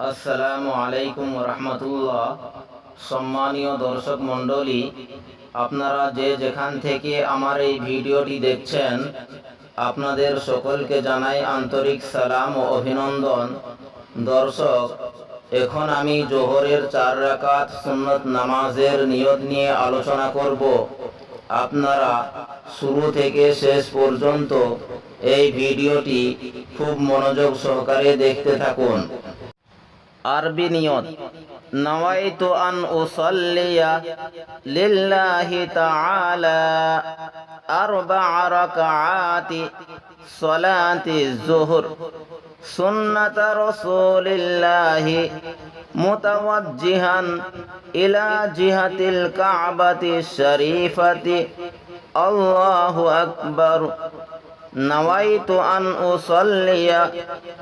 আসসালামু আলাইকুম রহমতুল্লাহ সম্মানীয় দর্শক মণ্ডলী, আপনারা যে যেখান থেকে আমার এই ভিডিওটি দেখছেন, আপনাদের সকলকে জানাই আন্তরিক সালাম ও অভিনন্দন। দর্শক, এখন আমি জোহরের চার রাকাত সুন্নত নামাজের নিয়ত নিয়ে আলোচনা করব। আপনারা শুরু থেকে শেষ পর্যন্ত এই ভিডিওটি খুব মনোযোগ সহকারে দেখতে থাকুন। আরবি নিয়ত, নওয়াইতু আন উসাল্লিয়া লিল্লাহি তাআলা আরবা রাকাআতি সালাতি যুহর সুন্নাত রাসূলিল্লাহি মুতাওয়াজ্জিহান ইলা জিহাতিল কাবাতি শরীফাতি আল্লাহু আকবার। نويت أن أصلي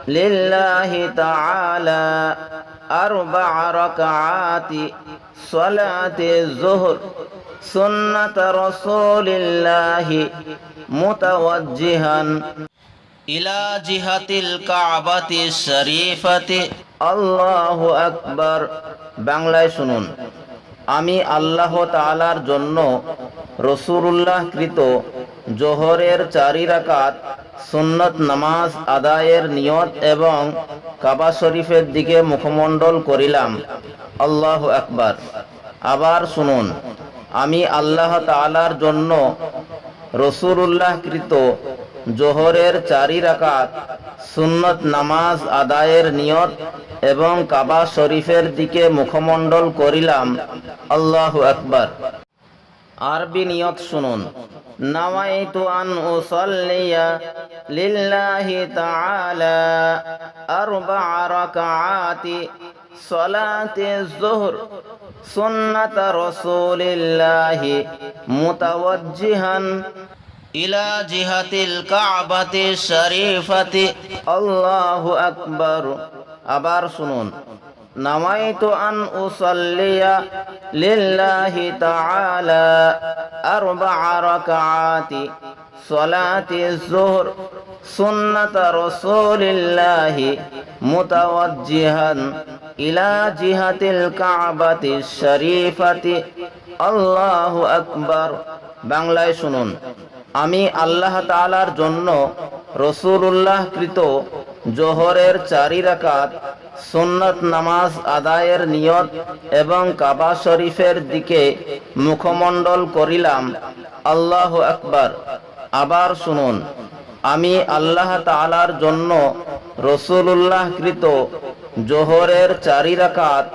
لله تعالى أربع ركعات صلاة الظهر سنة رسول الله متوجها إلى جهة الكعبة الشريفة الله أكبر বাংলায় শুনুন আমি আল্লাহ তাআলার জন্য রসুল্লাহ কৃত জোহরের চারি রাকাত সুন্নত নামাজ আদায়ের নিয়ত এবং কাবা শরীফের দিকে মুখমণ্ডল করিলাম। আল্লাহ আকবার। আবার শুনুন, আমি আল্লাহ তাআলার জন্য রসুল্লাহ কৃত জোহরের চারি রাকাত সুন্নত নামাজ আদায়ের নিয়ত এবং কাবা শরীফের দিকে মুখমণ্ডল করিলাম। আল্লাহ আকবার। আরবি নিয়ত শুনুন। নাওয়াইতু আন উসাল্লিয়া লিল্লাহি তাআলা আরবা রাকাআতি সালাতি যুহর সুন্নাত রাসূলিল্লাহি মুতাওয়াজ্জিহান ইলা জিহাতিল কাবাতি শরীফাতি। আল্লাহু আকবার। আবার শুনুন। নামাইতু আন উসাল্লিয়া লিল্লাহি তাআলা আরবা রাকাআতি সালাতি যুহর সুন্নাত রাসূলিল্লাহি মুতাওয়াজ্জিহান ইলা জিহাতিল কাবাতি শরীফাতি আল্লাহু আকবার। বাংলায় শুনুন, আমি আল্লাহ তাআলার জন্য রসুল্লাহ কৃত জোহরের চারি রাকাত সুন্নত নামাজ আদায়ের নিয়ত এবং কাবা শরীফের দিকে মুখমণ্ডল করিলাম। আল্লাহ আকবার। আবার শুনুন, আমি আল্লাহ তালার জন্য রসুল্লাহ কৃত জোহরের চারি রাকাত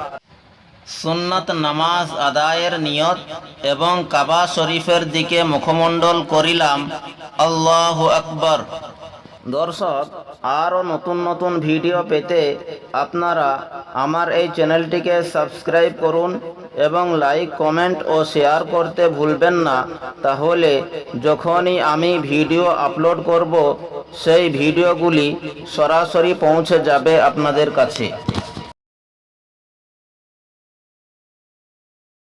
সুন্নত নামাজ আদায়ের নিয়ত এবং কাবা শরীফের দিকে মুখমণ্ডল করিলাম। আল্লাহ আকবর। দর্শক, আরও নতুন নতুন ভিডিও পেতে আপনারা আমার এই চ্যানেলটিকে সাবস্ক্রাইব করুন এবং লাইক, কমেন্ট ও শেয়ার করতে ভুলবেন না। তাহলে যখনই আমি ভিডিও আপলোড করব, সেই ভিডিওগুলি সরাসরি পৌঁছে যাবে আপনাদের কাছে।